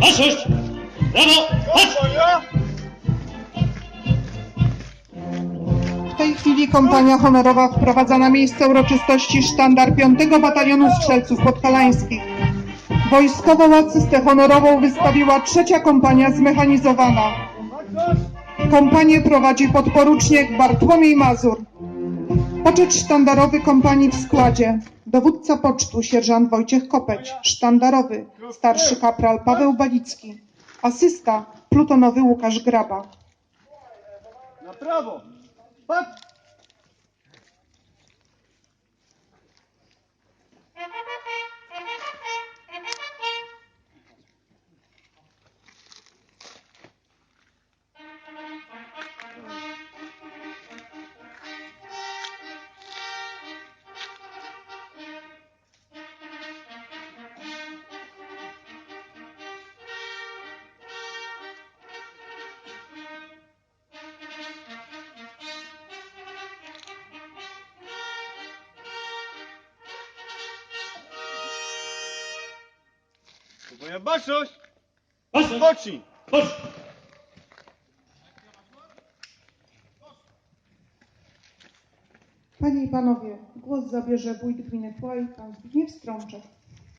Baczność! Brawo! Chodź! W tej chwili kompania honorowa wprowadza na miejsce uroczystości sztandar 5 Batalionu Strzelców Podhalańskich. Wojskową asystę honorową wystawiła trzecia kompania zmechanizowana. Kompanię prowadzi podporucznik Bartłomiej Mazur. Poczet sztandarowy kompanii w składzie. Dowódca pocztu sierżant Wojciech Kopeć, sztandarowy starszy kapral Paweł Balicki, asysta plutonowy Łukasz Graba. Na prawo! Patrz! Moja baczność! Pocznij! Chodź! Panie i panowie, głos zabierze wójt gminy Płaj, pan Zbigniew Strączek.